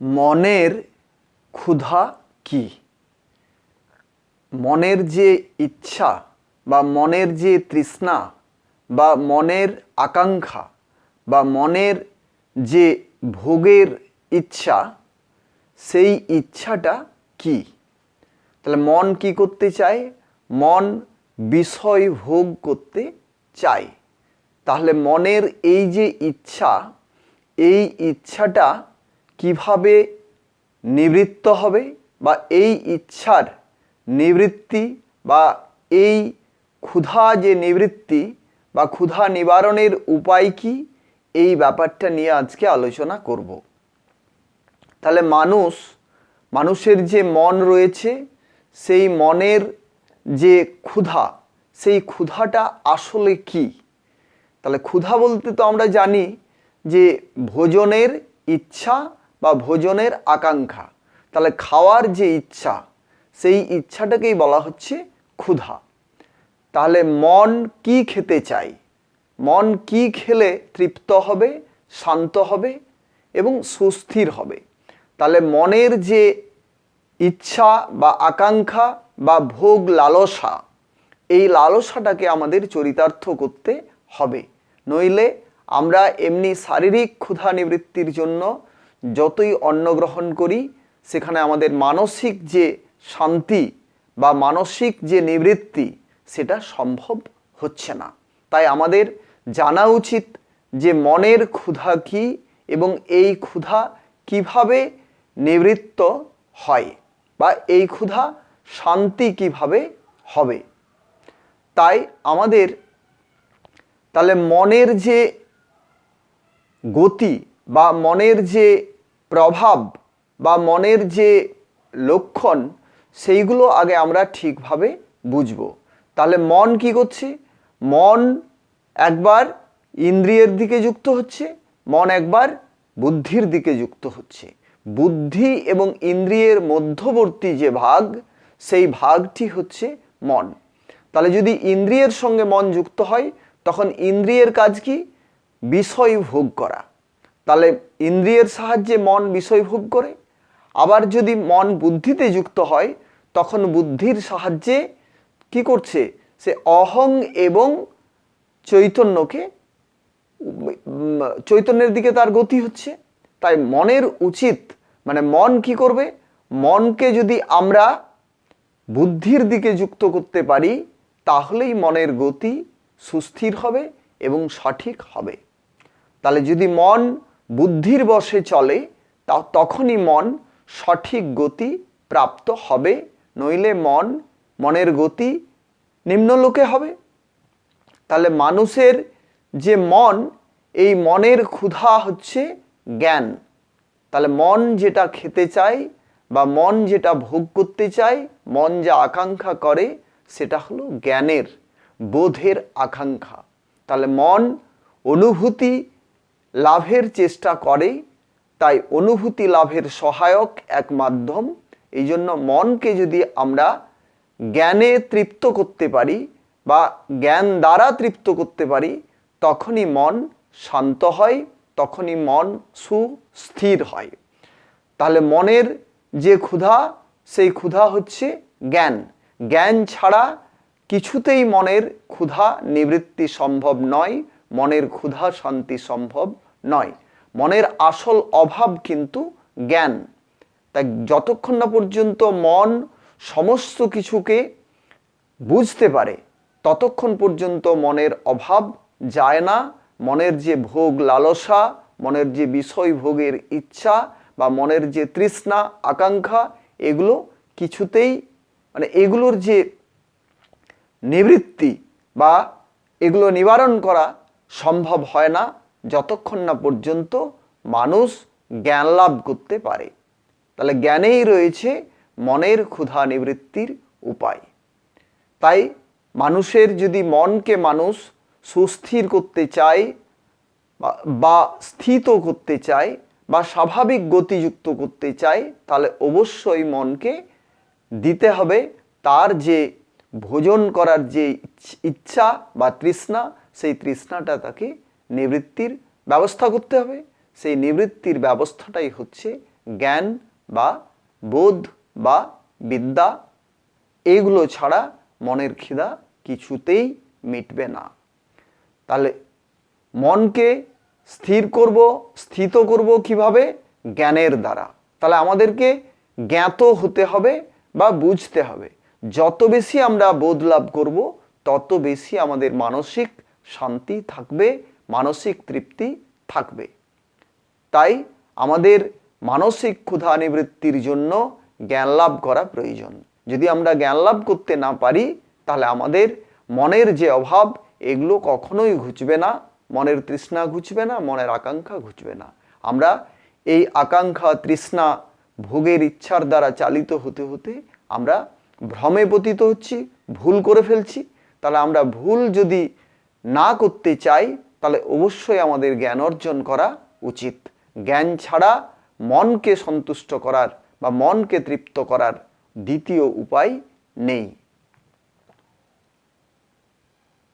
মনের ক্ষুধা কি? মনের যে ইচ্ছা বা মনের যে তৃষ্ণা বা মনের আকাঙ্ক্ষা বা মনের যে ভোগের ইচ্ছা, সেই ইচ্ছাটা কি? তাহলে মন কি করতে চায়? মন বিষয় ভোগ করতে চায়। তাহলে মনের এই যে ইচ্ছা, এই ইচ্ছাটা কীভাবে নিবৃত্ত হবে বা এই ইচ্ছার নিবৃত্তি বা এই ক্ষুধা যে নিবৃত্তি বা ক্ষুধা নিবারণের উপায় কি? এই ব্যাপারটা নিয়ে আজকে আলোচনা করব। তাহলে মানুষ, মানুষের যে মন রয়েছে, সেই মনের যে ক্ষুধা, সেই ক্ষুধাটা আসলে কি? তাহলে ক্ষুধা বলতে তো আমরা জানি যে ভোজনের ইচ্ছা বা ভোজনের আকাঙ্ক্ষা, তাহলে খাওয়ার যে ইচ্ছা, সেই ইচ্ছাটাকেই বলা হচ্ছে ক্ষুধা। তাহলে মন কি খেতে চাই মন কি খেলে তৃপ্ত হবে, শান্ত হবে এবং সুস্থির হবে? তাহলে মনের যে ইচ্ছা বা আকাঙ্ক্ষা বা ভোগ লালসা, এই লালসাটাকে আমাদের চরিতার্থ করতে হবে। নইলে আমরা এমনি শারীরিক ক্ষুধা নিবৃত্তির জন্য যতই অন্ন গ্রহণ করি, সেখানে আমাদের মানসিক যে শান্তি বা মানসিক যে নিবৃত্তি, সেটা সম্ভব হচ্ছে না। তাই আমাদের জানা উচিত যে মনের ক্ষুধা কি এবং এই ক্ষুধা কীভাবে নিবৃত্ত হয় বা এই ক্ষুধা শান্তি কীভাবে হবে। তাই আমাদের তাহলে মনের যে গতি বা মনের যে প্রভাব বা মনের যে লক্ষণ, সেইগুলো আগে আমরা ঠিকভাবে বুঝব। তাহলে মন কি করছে? মন একবার ইন্দ্রিয়ের দিকে যুক্ত হচ্ছে, মন একবার বুদ্ধির দিকে যুক্ত হচ্ছে। বুদ্ধি এবং ইন্দ্রিয়ের মধ্যবর্তী যে ভাগ, সেই ভাগটি হচ্ছে মন। তাহলে যদি ইন্দ্রিয়ের সঙ্গে মন যুক্ত হয়, তখন ইন্দ্রিয়ের কাজ কি? বিষয় ভোগ করা। তাহলে ইন্দ্রিয়ের সাহায্যে মন বিষয় ভোগ করে। আবার যদি মন বুদ্ধিতে যুক্ত হয়, তখন বুদ্ধির সাহায্যে কি করছে? সে অহং এবং চৈতন্যকে চৈতন্যের দিকে তার গতি হচ্ছে। তাই মনের উচিত মানে মন কি করবে? মনকে যদি আমরা বুদ্ধির দিকে যুক্ত করতে পারি, তাহলেই মনের গতি সুস্থির হবে এবং সঠিক হবে। তাহলে যদি মন বুদ্ধির বশে চলে, তা তখনই মন সঠিক গতি প্রাপ্ত হবে, নইলে মন, মনের গতি নিম্নলোকে হবে। তাহলে মানুষের যে মন, এই মনের ক্ষুধা হচ্ছে জ্ঞান। তাহলে মন যেটা খেতে চায় বা মন যেটা ভোগ করতে চায়, মন যা আকাঙ্ক্ষা করে, সেটা হলো জ্ঞানের বোধের আকাঙ্ক্ষা। তাহলে মন অনুভূতি লাভের চেষ্টা করে তাই অনুভূতি লাভের সহায়ক এক মাধ্যম। এই জন্য মনকে যদি আমরা জ্ঞানে তৃপ্ত করতে পারি বা জ্ঞান দ্বারা তৃপ্ত করতে পারি, তখনই মন শান্ত হয়, তখনই মন সুস্থির হয়। তাহলে মনের যে ক্ষুধা, সেই ক্ষুধা হচ্ছে জ্ঞান। জ্ঞান ছাড়া কিছুতেই মনের ক্ষুধা নিবৃত্তি সম্ভব নয়। মনের ক্ষুধা শান্তি সম্ভব নয়। মনের আসল অভাব কিন্তু জ্ঞান। তাই যতক্ষণ না পর্যন্ত মন সমস্ত কিছুকে বুঝতে পারে, ততক্ষণ পর্যন্ত মনের অভাব যায় না। মনের যে ভোগ লালসা, মনের যে বিষয় ভোগের ইচ্ছা বা মনের যে তৃষ্ণা, আকাঙ্ক্ষা, এগুলো কিছুতেই মানে এগুলোর যে নিবৃত্তি বা এগুলো নিবারণ করা সম্ভব হয় না। যতক্ষণ না পর্যন্ত মানুষ জ্ঞান লাভ করতে পারে। তাহলে জ্ঞানেই রয়েছে মনের ক্ষুধা নিবৃত্তির উপায়। তাই মানুষের যদি মনকে মানুষ সুস্থির করতে চায় বা- স্থিত করতে চায় বা স্বাভাবিক গতিযুক্ত করতে চায়, তাহলে অবশ্যই মনকে দিতে হবে তার যে ভোজন করার যে ইচ- ইচ্ছা বা তৃষ্ণা, সেই তৃষ্ণাটা তাকে নিবৃত্তির ব্যবস্থা করতে হবে। সেই নিবৃত্তির ব্যবস্থাটাই হচ্ছে জ্ঞান বা বোধ বা বিদ্যা। এইগুলো ছাড়া মনের খিদা কিছুতেই মিটবে না। তাহলে মনকে স্থির করব, স্থিত করব কীভাবে? জ্ঞানের দ্বারা। তাহলে আমাদেরকে জ্ঞাত হতে হবে বা বুঝতে হবে। যত বেশি আমরা বোধ লাভ করব, তত বেশি আমাদের মানসিক শান্তি থাকবে মানসিক তৃপ্তি থাকবে। তাই আমাদের মানসিক ক্ষুধা নিবৃত্তির জন্য জ্ঞান লাভ করা প্রয়োজন। যদি আমরা জ্ঞান লাভ করতে না পারি, তাহলে আমাদের মনের যে অভাব, এগুলো কখনোই ঘুচবে না। মনের তৃষ্ণা ঘুচবে না, মনের আকাঙ্ক্ষা ঘুচবে না। আমরা এই আকাঙ্ক্ষা, তৃষ্ণা, ভোগের ইচ্ছার দ্বারা চালিত হতে হতে আমরা ভ্রমে পতিত হচ্ছি, ভুল করে ফেলছি। তাহলে আমরা ভুল যদি না করতে চাই তাহলে অবশ্যই আমাদের জ্ঞান অর্জন করা উচিত। জ্ঞান ছাড়া মনকে সন্তুষ্ট করার বা মনকে তৃপ্ত করার দ্বিতীয় উপায় নেই।